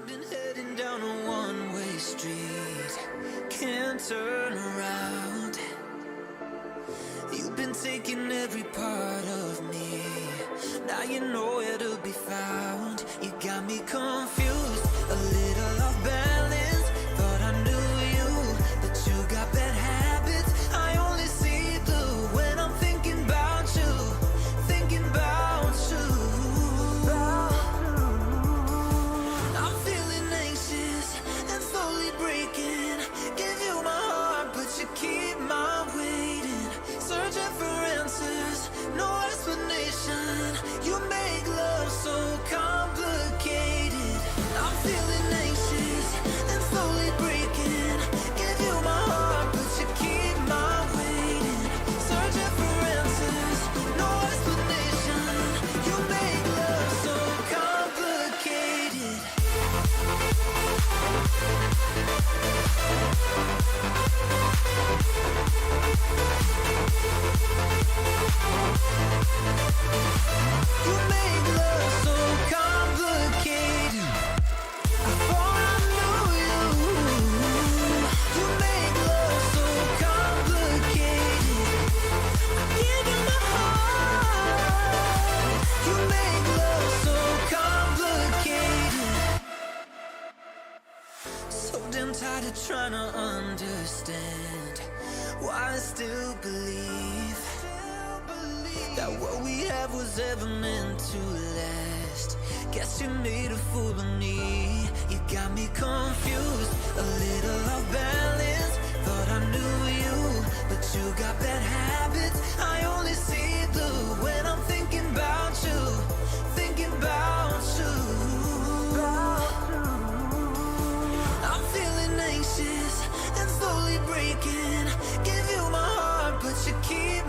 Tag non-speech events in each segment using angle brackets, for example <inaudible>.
I've been heading down a one-way street, can't turn around. You've been taking every part of me. Now you know where to be found. You got me confused, So damn tired of trying to understand why I still believe that what we have was ever meant to last. Guess you made a fool of me. You got me confused, a little off balance. Thought I knew you, but you got bad habits. I only see keep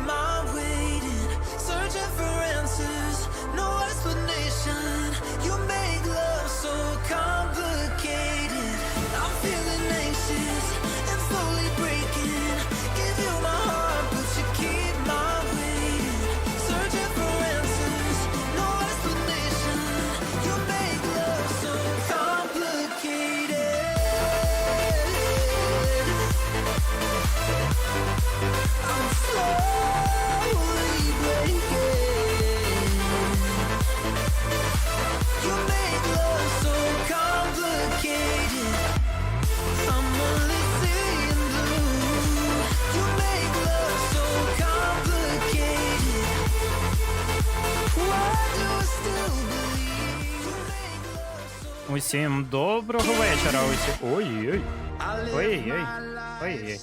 Усім доброго вечора. Усі... Ой-ой. Ой-ой. Ой-ой.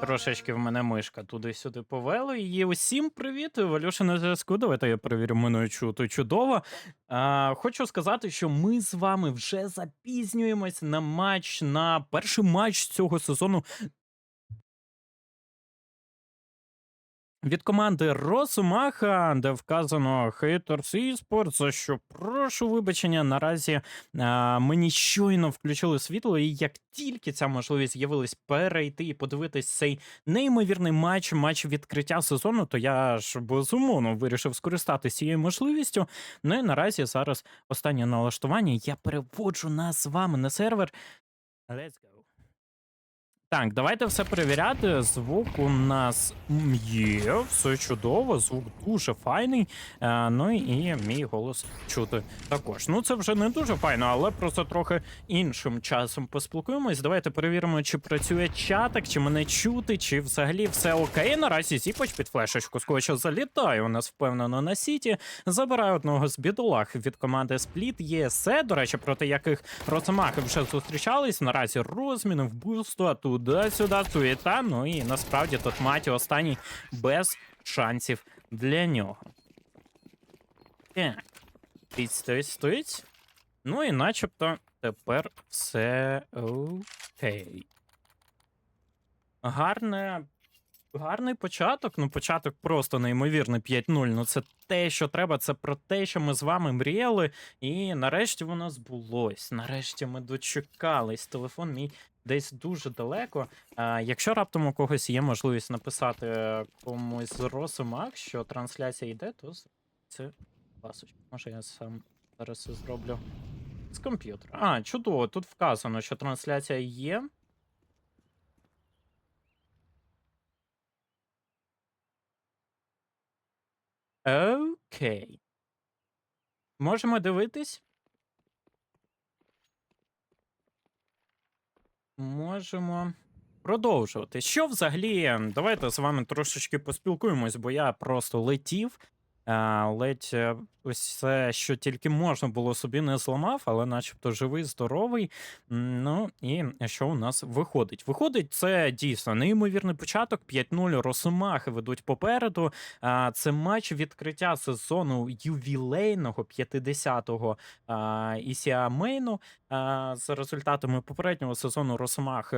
Трошечки в мене мишка туди-сюди повела. І усім привіт. Валюша на зв'язку. Давайте я перевірю мене чути чудово. А, хочу сказати, що ми з вами вже запізнюємось на матч, на перший матч цього сезону від команди Росомаха, де вказано Haters Esports, за що прошу вибачення. Наразі а, мені щойно включили світло, і як тільки ця можливість з'явилась перейти і подивитись цей неймовірний матч, матч відкриття сезону, то я ж безумовно вирішив скористатися цією можливістю. Ну і наразі зараз останнє налаштування. Я переводжу нас з вами на сервер. Let's go. Так, давайте все перевіряти. Звук у нас є, все чудово, звук дуже файний. Е, ну і мій голос чути також. Ну, це вже не дуже файно, але просто трохи іншим часом поспілкуємось. Давайте перевіримо, чи працює чатик, чи мене чути, чи взагалі все окей. Наразі зіпач під флешечку скотча залітає. У нас впевнено на сіті. Забирає одного з бідолах від команди Спліт ЄСЕ, до речі, проти яких Росомахи вже зустрічались. Наразі розміни вбивства туди-сюди, суєта. Ну і насправді тут маті останній без шансів для нього. Так. Стоїть, стоїть, стоїть. Ну і начебто тепер все окей. Гарне. Гарний початок. Ну, початок просто неймовірний 5-0. Ну, це те, що треба, це про те, що ми з вами мріяли. І нарешті воно збулось. Нарешті ми дочекались. Телефон мій десь дуже далеко. Якщо раптом у когось є можливість написати е, комусь з Росомак, що трансляція йде, то це класочка. Може я сам зараз це зроблю. З комп'ютера. А, чудово, тут вказано, що трансляція є. Окей. Можемо дивитись? Можемо продовжувати. Що взагалі? Давайте з вами трошечки поспілкуємось, бо я просто летів. Ледь е, ось це, що тільки можна було собі не зламав, але начебто живий, здоровий. Ну і що у нас виходить? Виходить, це дійсно неймовірний початок. 5-0 Росомахи ведуть попереду. Це матч відкриття сезону ювілейного 50-го а, Ісіа Мейну. А, За результатами попереднього сезону Росомахи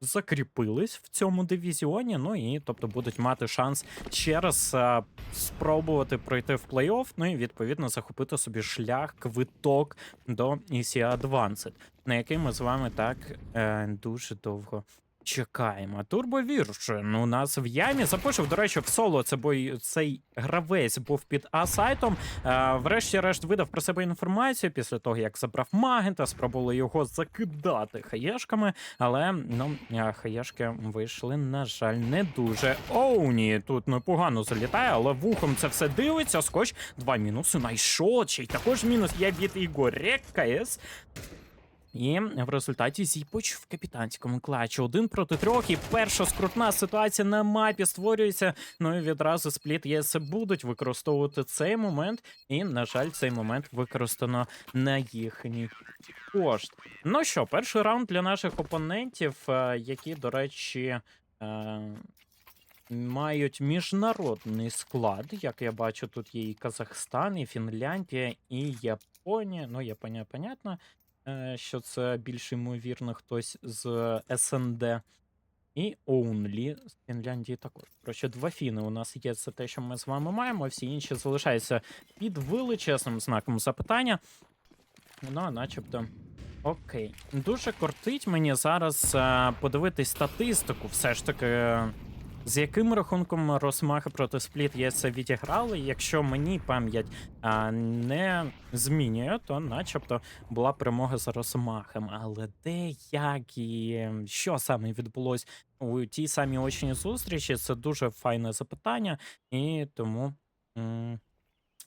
закріпились в цьому дивізіоні. Ну і тобто будуть мати шанс ще раз а, спробувати пройти в плей-офф, ну і відповідно захопити собі шлях, квиток до ECA Advanced, на який ми з вами так е, дуже довго. Чекаємо. Турбовіршин у нас в ямі запишив. До речі, в соло це бой цей гравець був під А-сайтом. Е, врешті-решт видав про себе інформацію після того, як забрав магента, спробували його закидати хаєшками, але ну е, хаєшки вийшли, на жаль, не дуже. Оуні тут непогано залітає, але вухом це все дивиться. Скотч два мінуси найшотший. Також мінус є від Ігоря КС. І в результаті Зіпоч в капітанському клатчі один проти трьох. І перша скрутна ситуація на мапі створюється. Ну і відразу спліт ЄС будуть використовувати цей момент. І, на жаль, цей момент використано на їхній кошт. Ну що, перший раунд для наших опонентів, е, які, до речі. е, Мають міжнародний склад, як я бачу, тут є і Казахстан, і Фінляндія, і Японія. Ну, Японія, понятно що це більш ймовірно хтось з СНД. І Only з Фінляндії також. Коротше, два фіни у нас є. Це те, що ми з вами маємо. Всі інші залишаються під величезним знаком запитання. Ну, а начебто. Окей. Дуже кортить мені зараз е, подивитись статистику. Все ж таки, е, з яким рахунком Росмахи проти Спліт є відіграли. Якщо мені пам'ять не змінює, то начебто була перемога за Росмахом. Але де, як і що саме відбулось у тій самій очній зустрічі, це дуже файне запитання, і тому.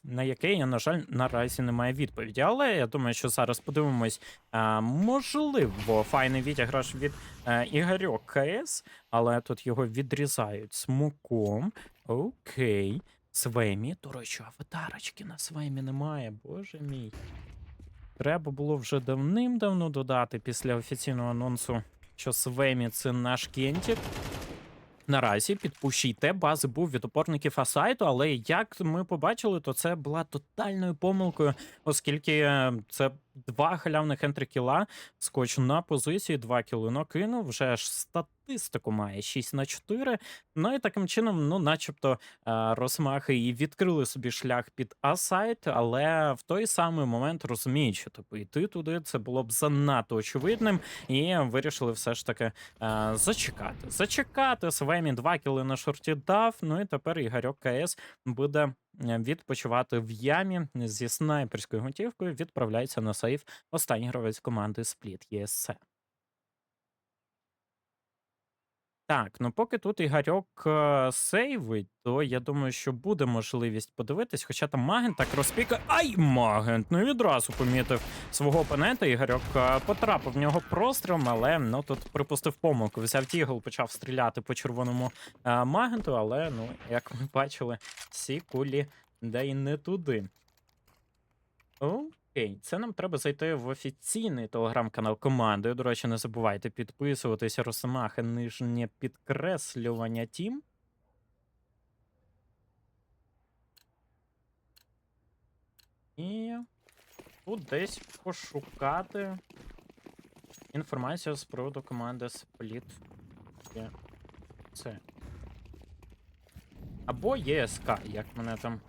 На яке я, на жаль, наразі не маю відповіді. Але я думаю, що зараз подивимось. А, можливо, файний відіграш від а, Ігорьок КС, але тут його відрізають смуком. Окей. Свемі. До речі, аватарочки на Свемі немає, боже мій. Треба було вже давним-давно додати після офіційного анонсу, що Свемі це наш кентік. Наразі підпущійте бази був від опорників Асайту, але як ми побачили, то це була тотальною помилкою, оскільки е, це два халявних ентрикіла, скочу на позиції, два кіли накинув, вже ж статистику має 6 на 4. Ну і таким чином, ну, начебто, е, Росмахи і відкрили собі шлях під Асайт, але в той самий момент розуміють, що типу йти туди це було б занадто очевидним, і вирішили все ж таки е, зачекати. Зачекати Свемі два кіли на шорті дав. Ну і тепер Ігорьок КС буде е, відпочивати в ямі зі снайперською гвинтівкою. Відправляється на сейф останній гравець команди Спліт ЄСЦ. Так, ну поки тут Ігорьок е, сейвить, то я думаю, що буде можливість подивитись, хоча там Магент так розпікає. Ай, Магент! Ну відразу помітив свого опонента. Ігорьок е, потрапив в нього прострілом, але ну тут припустив помилку. Взяв тігл, почав стріляти по червоному е, Магенту, але ну, як ми бачили, всі кулі де й не туди. Окей, це нам треба зайти в офіційний телеграм-канал команди. До речі, не забувайте підписуватися Росомаха, нижнє підкреслювання Тім. І тут десь пошукати інформацію з приводу команди Split. Це. Або ЄСК, як мене там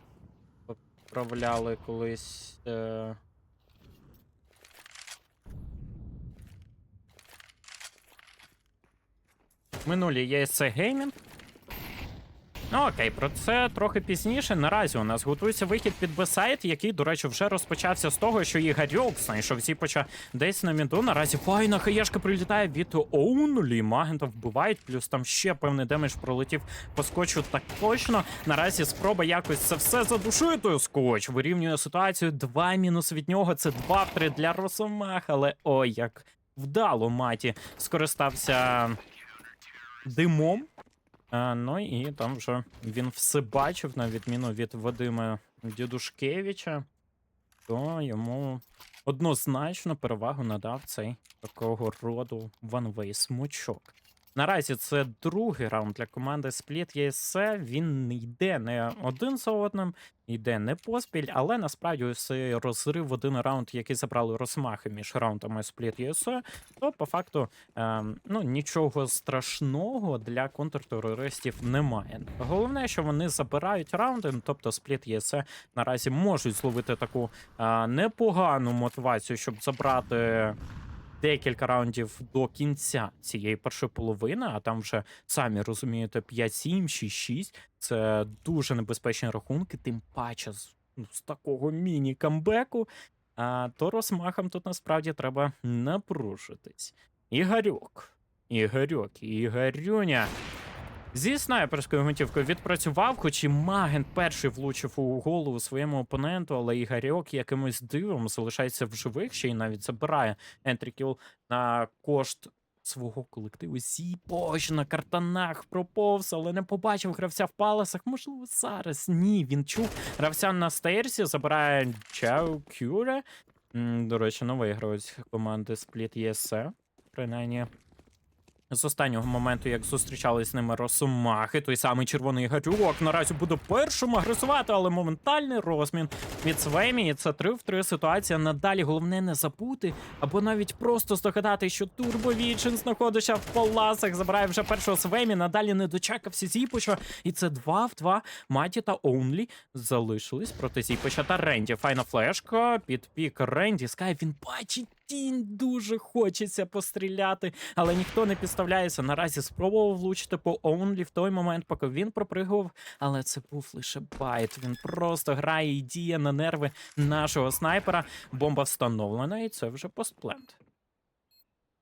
поправляли колись. Е... минулі ЄСЦ Геймінг. Ну, Окей, про це трохи пізніше. Наразі у нас готується вихід під Бесайт, який, до речі, вже розпочався з того, що Ігорьок знайшов Зіпоча десь на мінду. Наразі файна хаєшка прилітає від Оунулі. Магента вбивають, плюс там ще певний демедж пролетів по скотчу. Так точно. Наразі спроба якось це все задушити. Скотч вирівнює ситуацію. Два мінус від нього. Це два в три для Росомах, але ой, як вдало маті скористався димом. А, ну і там вже він все бачив, на відміну від Вадима Дідушкевича, то йому однозначно перевагу надав цей такого роду ванвей смучок. Наразі це другий раунд для команди Split ESC. Він не йде не один за одним, йде не поспіль, але насправді ось розрив в один раунд, який забрали Росмахи між раундами Split ESC, то по факту ем, ну, нічого страшного для контртерористів немає. Головне, що вони забирають раунди, ну, тобто Split ESC наразі можуть зловити таку е, непогану мотивацію, щоб забрати декілька раундів до кінця цієї першої половини, а там вже самі розумієте 5-7, 6-6. Це дуже небезпечні рахунки, тим паче з, ну, з такого міні-камбеку. А, то розмахам тут насправді треба напружитись. Ігорьок. Ігорьок, Ігорюня. Зі снайперською гвинтівкою відпрацював, хоч і Маген перший влучив у голову своєму опоненту, але Ігорьок якимось дивом залишається в живих, ще й навіть забирає ентрікіл на кошт свого колективу. Зіпоч на картанах проповз, але не побачив гравця в паласах. Можливо, зараз ні. Він чув гравця на стейрсі, забирає Чао Кюре. До речі, новий гравець команди Split ESC. Принаймні, з останнього моменту, як зустрічались з ними Росомахи, той самий червоний гатюок наразі буде першим агресувати, але моментальний розмін від Свемі. І це 3 в 3 ситуація. Надалі головне не забути, або навіть просто здогадати, що Турбовічин знаходиться в поласах, забирає вже першого Свемі. Надалі не дочекався Зіпоча. І це 2 в 2. Маті та Онлі залишились проти Зіпоча та Ренді. Файна флешка під пік Ренді. Скай він бачить. Тінь дуже хочеться постріляти, але ніхто не підставляється. Наразі спробував влучити по Оунлі в той момент, поки він пропригував. Але це був лише байт. Він просто грає і діє на нерви нашого снайпера. Бомба встановлена, і це вже постплент.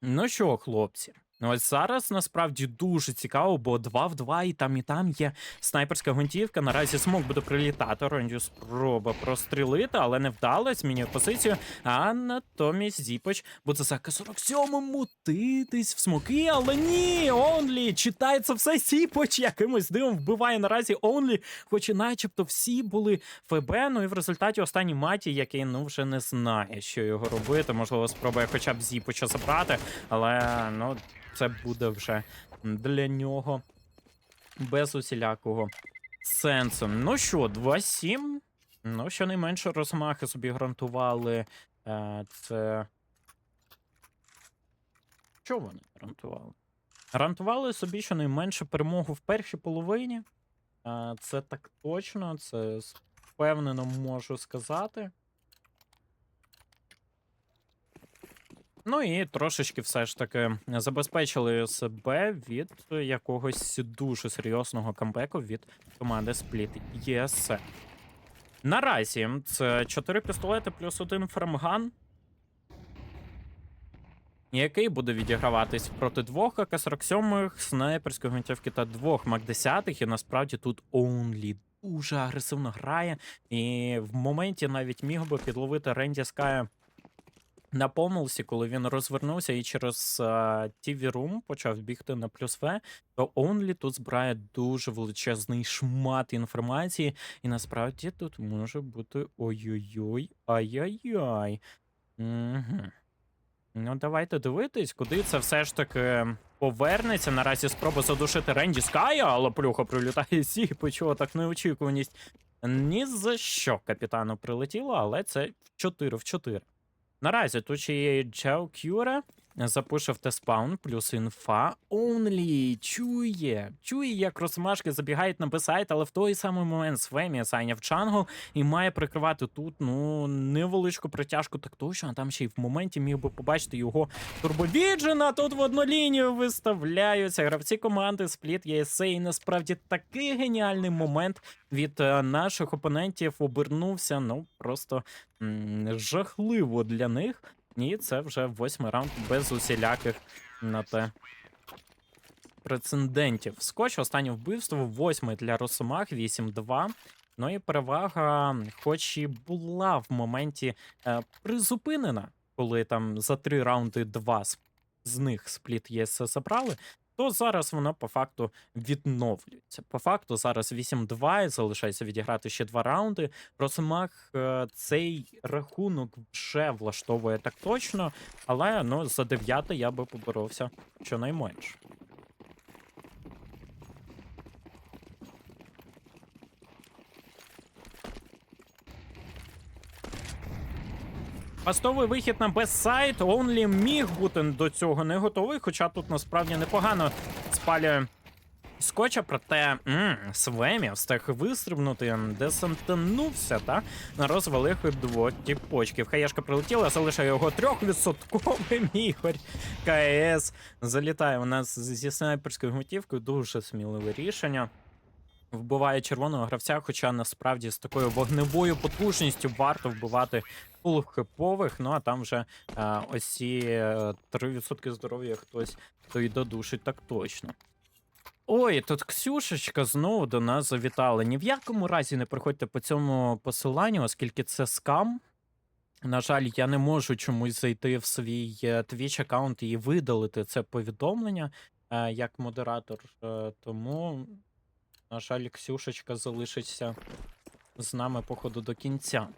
Ну що, хлопці? Ну, Ось зараз насправді дуже цікаво, бо 2 в 2 і там, і там є снайперська гвинтівка. Наразі смок буде прилітати. Ронді спроба прострілити, але не вдалося. Змінює позицію. А натомість Зіпоч буде за К-47 мутитись в смоки, але ні, Онлі читається все Зіпоч якимось дивом вбиває наразі Онлі, хоч і начебто всі були ФБ, ну і в результаті останній маті, який ну вже не знає, що його робити. Можливо, спробує хоча б Зіпоча забрати, але ну це буде вже для нього без усілякого сенсу. Ну що, 2-7. Ну, щонайменше розмахи собі гарантували. Е, це. Що вони гарантували? Гарантували собі щонайменше перемогу в першій половині. Е, це так точно, це впевнено можу сказати. Ну і трошечки все ж таки забезпечили себе від якогось дуже серйозного камбеку від команди Split ESC. Наразі це 4 пістолети плюс один фармган, який буде відіграватись проти двох АК-47, снайперської гвинтівки та двох МАК-10. І насправді тут Only дуже агресивно грає. І в моменті навіть міг би підловити Ренді Ская на помилці, коли він розвернувся і через TV Room почав бігти на плюс В, то Only тут збирає дуже величезний шмат інформації, і насправді тут може бути ой-ой-ой, ай-яй-яй. Угу. Ну, давайте дивитись, куди це все ж таки повернеться. Наразі спроба задушити Ренді Ская, але плюха прилітає сі, почула так неочікуваність. Ні за що капітану прилетіло, але це в 4 в 4. Наразі тут ще є Джео Кюре. Запушив теспаун, плюс інфа. Онлі чує, чує, як розмашки забігають на бесайт, але в той самий момент Свемі зайняв чангл і має прикривати тут ну невеличку притяжку, так точно, а там ще й в моменті міг би побачити його турбовіджена. Тут в одну лінію виставляються гравці команди Спліт ЄСЕ. І насправді такий геніальний момент від е, наших опонентів обернувся. Ну просто м, жахливо для них. І це вже восьмий раунд без усіляких на те прецедентів. Скотч, останнє вбивство, восьмий для Росомах, 8-2. Ну і перевага, хоч і була в моменті е, призупинена, коли там за три раунди два з них спліт ЄС забрали, то зараз вона по факту відновлюється. По факту зараз 8-2 і залишається відіграти ще два раунди. Росомах е, цей рахунок вже влаштовує так точно, але ну за дев'яте я би поборовся щонайменше. Пастовий вихід на бестсайд. Онлі міг бути до цього не готовий, хоча тут насправді непогано спалює скотча, проте Свемі встиг вистрибнути, десантанувся та розвалив двоті почків. Хаєшка прилетіла, залишає його трьохвідсотковим <laughs> ігор. КС залітає у нас зі снайперською гвинтівкою. Дуже сміливе рішення. Вбиває червоного гравця, хоча насправді з такою вогневою потужністю варто вбивати полухипових. Ну а там вже е, ось ці е, 3% здоров'я хтось то й додушить так точно. Ой, тут Ксюшечка знову до нас завітала. Ні в якому разі не приходьте по цьому посиланню, оскільки це скам. На жаль, я не можу чомусь зайти в свій Twitch аккаунт і видалити це повідомлення е, як модератор. Е, тому, на жаль, Ксюшечка залишиться з нами, походу, до кінця.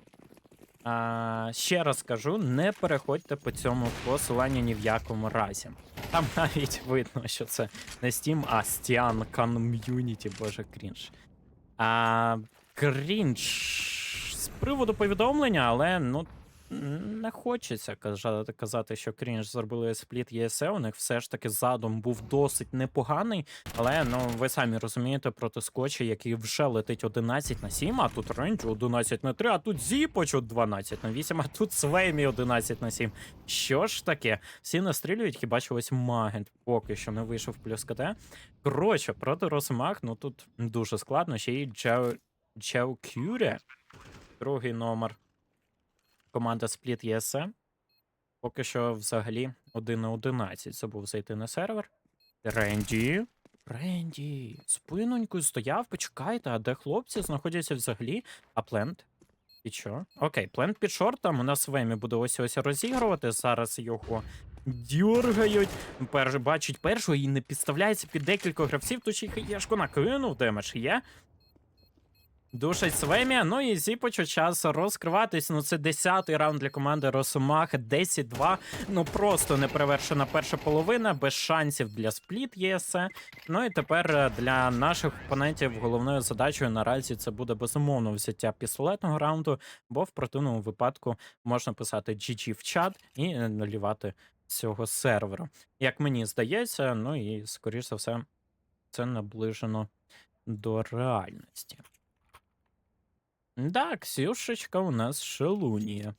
А, ще раз кажу, не переходьте по цьому посиланню ні в якому разі. Там <laughs> навіть видно, що це не Steam, а Stian Community, боже, крінж. А, крінж з приводу повідомлення, але ну. Не хочеться казати, що крінж зробили спліт ЄСЕ. У них все ж таки задум був досить непоганий. Але ну ви самі розумієте проти скотча, який вже летить 11 на 7, а тут рейндж 11 на 3, а тут Зіпоч 12 на 8, а тут Свеймі 11 на 7. Що ж таке? Всі настрілюють, хіба що ось Магент поки що не вийшов плюс КТ. Коротше, проти Росмах, ну тут дуже складно. Ще й Джео, Джео Кюре, другий номер команда Split ESE. Поки що взагалі 1 на 11 забув зайти на сервер. Ренді. Ренді. Спинонькою стояв, почекайте, а де хлопці знаходяться взагалі? А плент? І що? Окей, плент під шортом. У нас Вемі буде ось ось розігрувати. Зараз його дюргають. Перш, бачить першого і не підставляється під декілька гравців. Тут ще й хаєшку накинув, демедж є. Душить Свемія, ну і Зіпочу час розкриватись. Ну це 10-й раунд для команди Росомаха. 10-2. Ну просто неперевершена перша половина, без шансів для спліт ЄСЕ. Ну і тепер е, для наших опонентів головною задачею наразі це буде безумовно взяття пістолетного раунду, бо в противному випадку можна писати GG в чат і е, налівати цього серверу. Як мені здається, ну і скоріш за все, це наближено до реальності. Да, Ксюшечка у нас шелунія.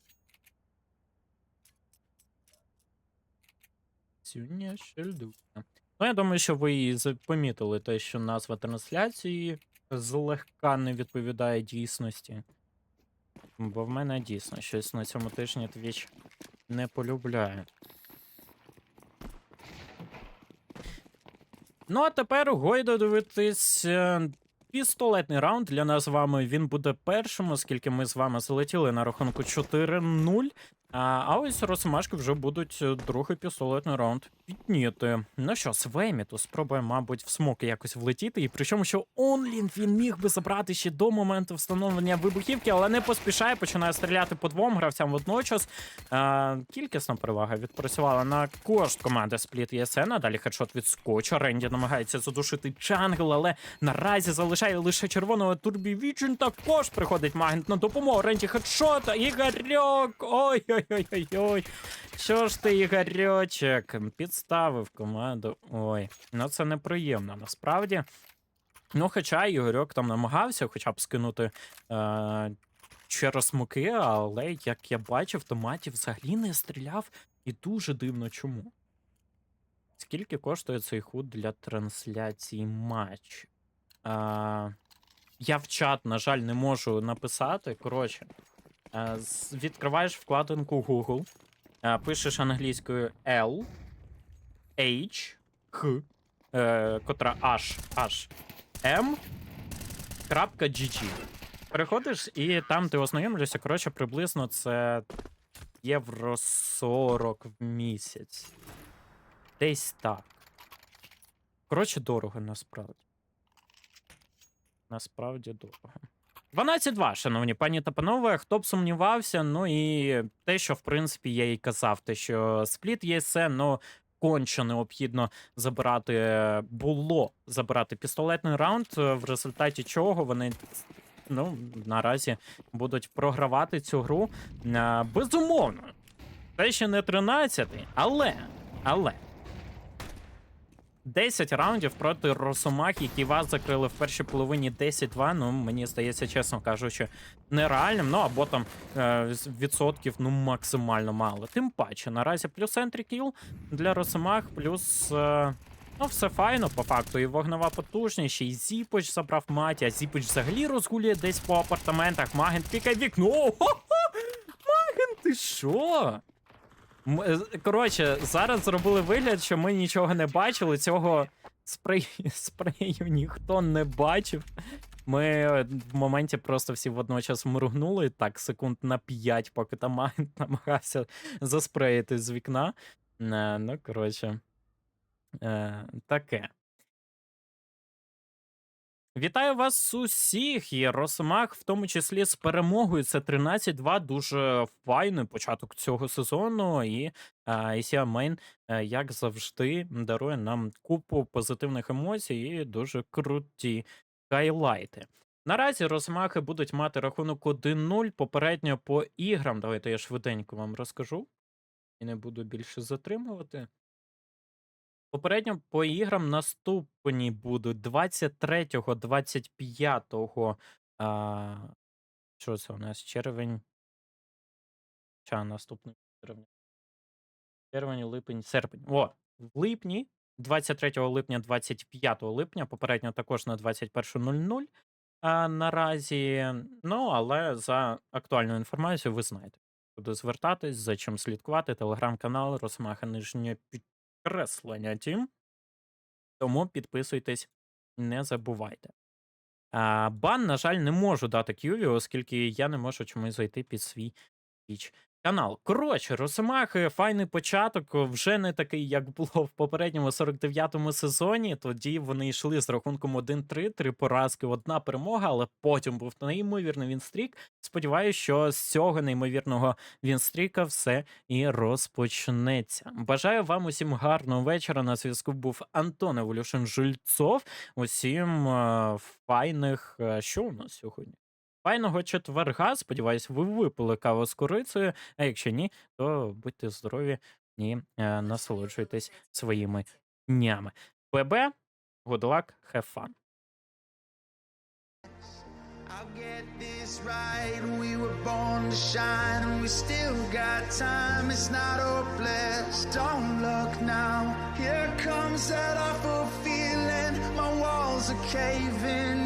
Ксюня шельдуня. Ну, я думаю, що ви помітили те, що назва трансляції злегка не відповідає дійсності. Бо в мене дійсно щось на цьому тижні Twitch не полюбляє. Ну, а тепер гойда дивитись е, пістолетний раунд для нас з вами. Він буде першим, оскільки ми з вами залетіли на рахунку 4-0. А, ось Росомашки вже будуть е, другий пістолетний раунд підніти. Ну що, Свемі, то спробує, мабуть, в смок якось влетіти. І причому, що Онлін він міг би забрати ще до моменту встановлення вибухівки, але не поспішає, починає стріляти по двом гравцям водночас. А, кількісна перевага відпрацювала на кошт команди Спліт ЄСН. А далі хедшот від скотча. Ренді намагається задушити Чангл, але наразі залишає лише червоного Турбі Віджен. Також приходить магнит на допомогу. Ренді хедшот. Ігорьок. Ой-ой. Ой-ой-ой-ой. Що ж ти, Ігорьочек, підставив команду. Ой, ну це неприємно насправді. Ну, хоча Ігорьок там намагався хоча б скинути е, через смоки, але як я бачив, то Маті взагалі не стріляв. І дуже дивно чому. Скільки коштує цей худ для трансляції матчу? А, я в чат, на жаль, не можу написати. Коротше, відкриваєш вкладинку Google, пишеш англійською L, H, H, е, котра H, H, M, GG. Переходиш, і там ти ознайомлюєшся. Коротше, приблизно це євро 40 в місяць. Десь так. Коротше, дорого насправді. Насправді дорого. 12-2, шановні пані та панове. Хто б сумнівався, ну і те, що в принципі я і казав, те, що спліт є все, ну конче необхідно забирати е, було забирати пістолетний раунд, е, в результаті чого вони ну, наразі будуть програвати цю гру. Е, Безумовно, це ще не 13-й, але, але 10 раундів проти Росомах, які вас закрили в першій половині 10-2, ну мені здається, чесно кажучи, нереальним. Ну або там е, відсотків ну максимально мало. Тим паче, наразі плюс ентрі кіл для Росомах, плюс. Е, Ну, все файно, по факту. І вогнева потужність, й Зіпоч забрав маті, а Зіпоч взагалі розгулює десь по апартаментах. Маген пікає вікно. Маген, ти що? Е, Коротше, зараз зробили вигляд, що ми нічого не бачили. Цього спрей... <laughs> спрею ніхто не бачив. Ми е, в моменті просто всі водночас моргнули так секунд на 5, поки там <laughs> намагався заспреїти з вікна. Е, Ну, коротше, таке. Вітаю вас усіх і Росомах, в тому числі з перемогою. Це 13-2, дуже файний початок цього сезону. І Main, е, як завжди, дарує нам купу позитивних емоцій і дуже круті хайлайти. Наразі Росомахи будуть мати рахунок 1-0 попередньо по іграм. Давайте я швиденько вам розкажу і не буду більше затримувати. Попередньо по іграм наступні будуть 23-го, 25-го. А, що це у нас? Червень. Ча, наступний червень. Червень, липень, серпень. О, в липні, 23 липня, 25 липня, попередньо також на 21.00 а, наразі. Ну, але за актуальну інформацію ви знаєте. Куди звертатись, за чим слідкувати, телеграм-канал, Росмаха Нижнє підкреслення Тім. Тому підписуйтесь, не забувайте. А, бан, на жаль, не можу дати Кюві, оскільки я не можу чомусь зайти під свій піч канал. Коротше, Росомахи, файний початок, вже не такий, як було в попередньому 49-му сезоні. Тоді вони йшли з рахунком 1-3, три поразки, одна перемога, але потім був неймовірний вінстрік. Сподіваюсь, що з цього неймовірного вінстріка все і розпочнеться. Бажаю вам усім гарного вечора. На зв'язку був Антон Еволюшин Жильцов. Усім е, файних. е, Що у нас сьогодні? Файного четверга. Сподіваюсь, ви випили каву з корицею. А якщо ні, то будьте здорові і е, насолоджуйтесь своїми днями. ПБ, good luck, have fun. I'll get this right. We were born to shine, and we still got time. It's not hopeless. Don't look now. Here comes that awful feeling. My walls are caving in.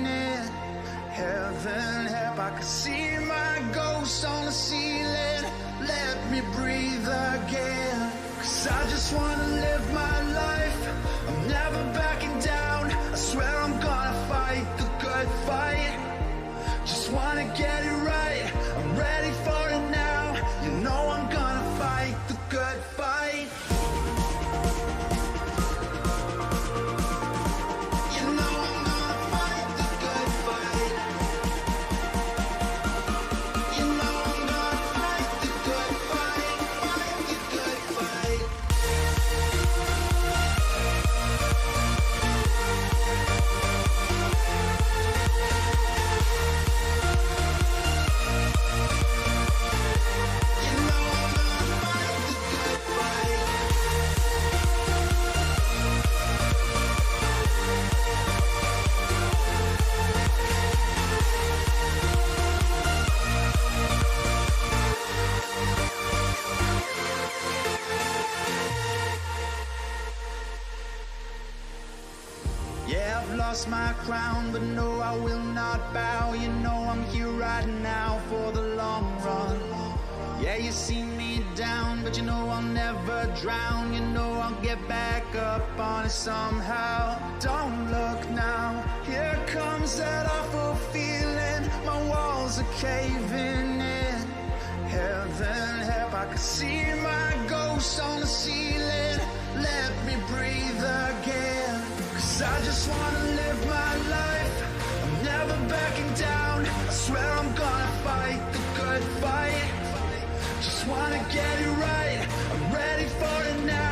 Heaven help, I can see my ghost on the ceiling. Let me breathe again. Cause I just wanna live my life. I'm never backing down. I swear I'm gonna fight the good fight. Just wanna get it drown, you know I'll get back up on it somehow. Don't look now, here comes that awful feeling. My walls are caving in. Heaven help, I can see my ghost on the ceiling. Let me breathe again. Cause I just wanna live my life. I'm never backing down. I swear I'm gonna fight the good fight just wanna get it right. I'm ready for the night.